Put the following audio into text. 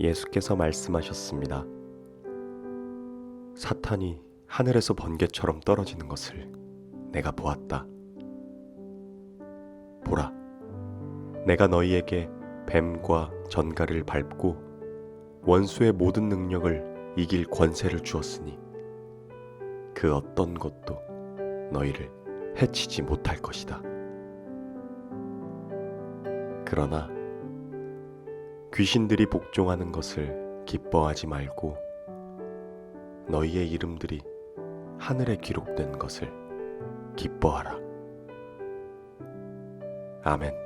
예수께서 말씀하셨습니다. 사탄이 하늘에서 번개처럼 떨어지는 것을 내가 보았다. 보라, 내가 너희에게 뱀과 전갈을 밟고 원수의 모든 능력을 이길 권세를 주었으니 그 어떤 것도 너희를 해치지 못할 것이다. 그러나 귀신들이 복종하는 것을 기뻐하지 말고 너희의 이름들이 하늘에 기록된 것을 기뻐하라. 아멘.